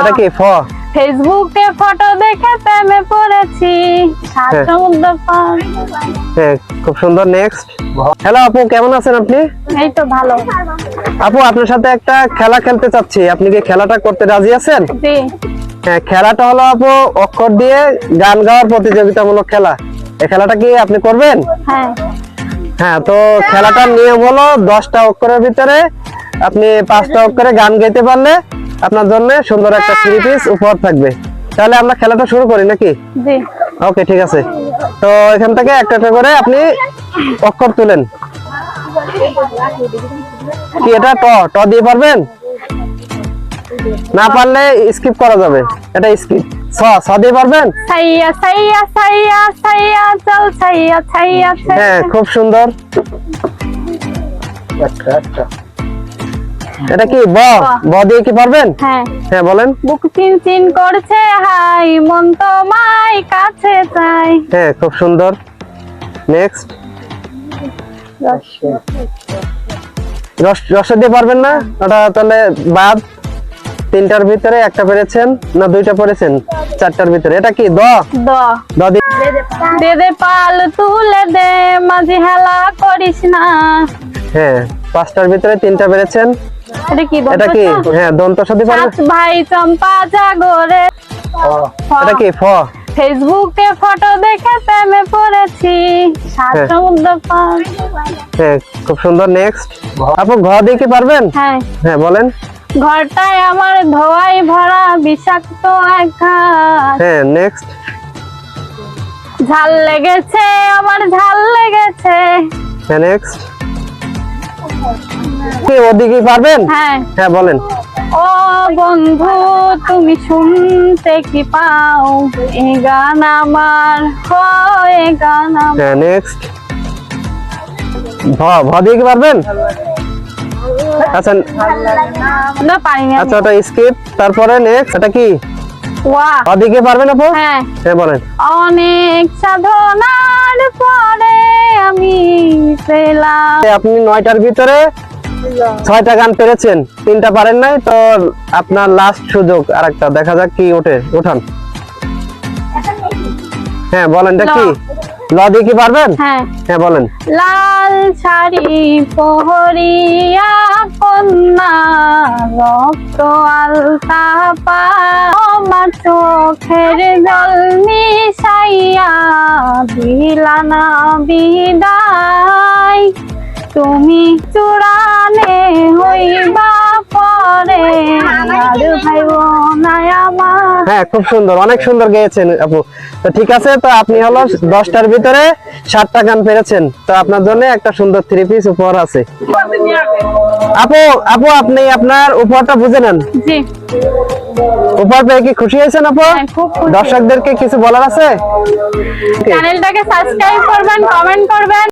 এটা কি ফ? ফেসবুকে ফটো দেখে প্রেমে পড়েছি। সাত হ্যাঁ। সমুদ্র পার। হ্যাঁ খুব সুন্দর নেক্সট হ্যালো আপু কেমন আছেন আপনি? এই তো ভালো। আপু আপনার সাথে একটা খেলা খেলতে চাচ্ছি। আপনি কি খেলাটা করতে রাজি আছেন? জি। হ্যাঁ খেলাটা হলো আপু অক্ষর দিয়ে গান গাওয়ার প্রতিযোগিতামূলক খেলা। এই খেলাটা কি আপনি করবেন? হ্যাঁ। হ্যাঁ তো খেলাটার নিয়ম হলো দশটা অক্ষরের ভিতরে আপনি পাঁচটা অক্ষরে গান গাইতে পারলে আপনার জন্য সুন্দর একটা থ্রি পিস উপহার থাকবে। তাহলে আমরা খেলাটা শুরু করি নাকি? ওকে ঠিক আছে। তো এখান থেকে একটা একটা করে আপনি অক্ষর তুলেন। কি এটা? ট। ট দিয়ে পারবেন? না পারলে স্কিপ করা যাবে। এটা স্কিপ ছ ছ দিয়ে পারবেন? সাইয়া সাইয়া সাইয়া সাইয়া চল সাইয়া সাইয়া হ্যাঁ খুব সুন্দর। এটা কি ব? ব দিয়ে কি পারবেন? হ্যাঁ। হ্যাঁ বলেন। বুক চিন চিন করছে হাই মন তো মাই কাছে চাই। হ্যাঁ খুব সুন্দর। নেক্সট রস রস দিয়ে পারবেন না? ওটা তাহলে বাদ। তিনটার ভিতরে একটা পেরেছেন না দুইটা পেরেছেন? চারটার ভিতরে। এটা কি দ? দ। দ দে দে পাল তুলে দে মাঝে হেলা করিস না। হ্যাঁ পাঁচটার ভিতরে তিনটা পেরেছেন। এটা কি এটা কি? বলতো? হ্যাঁ দন্ত সাথে ভাই চম্পা জাগরে। এটা কি ফ? ফেসবুকে ফটো দেখে প্রেমে পড়েছি। সাত হ্যাঁ। সমুদ্র পার। হ্যাঁ খুব সুন্দর নেক্সট আপু ঘ দিয়ে পারবেন? হ্যাঁ। হ্যাঁ বলেন। ঘরটায় আমার ধোয়াই ভরা বিষাক্ত এক হ্যাঁ নেক্সট ঝাল লেগেছে আমার ঝাল লেগেছে। হ্যাঁ নেক্সট ওদিকে পারবেন? হ্যাঁ। হ্যাঁ বলেন। ও বন্ধু তুমি শুনতে কি পাও? এই গান আমার গান হ্যাঁ নেক্সট ভ ভ দিয়ে কি পারবেন? আচ্ছা না আমি। আচ্ছা ওটা স্কিপ তারপরে নেক্সট এটা কি? ওয়া। ভ দিয়ে কি পারবেন আপু? হ্যাঁ। হ্যাঁ বলেন। অনেক সাধনার পরে আমি পেলাম। আপনি নয়টার ভিতরে ছয়টা গান পেরেছেন তিনটা পারেন নাই তো আপনার লাস্ট সুযোগ আরেকটা দেখা যাক কি ওঠে। উঠান। হ্যাঁ বলেন কি? ল দিয়ে কি পারবেন? হ্যাঁ। হ্যাঁ বলেন। লাল শাড়ি পহরিয়া কন্যা রক্ত আলতা পা চোখের জল মিশাইয়া বিলানা বিদায়। তুমি চূড়ানে হইবা হ্যাঁ খুব সুন্দর। অনেক সুন্দর গেয়েছেন আপু। তো ঠিক আছে তো আপনি হলো দশটার ভিতরে সাতটা গান পেরেছেন। তো আপনার জন্য একটা সুন্দর থ্রি পিস উপহার আছে। আপু আপু আপনি আপনার উপহারটা বুঝে নেন। উপহার পেয়ে কি খুশি হয়েছেন আপু? হ্যাঁ, দর্শকদেরকে কিছু বলার আছে? চ্যানেলটাকে সাবস্ক্রাইব করবেন কমেন্ট করবেন।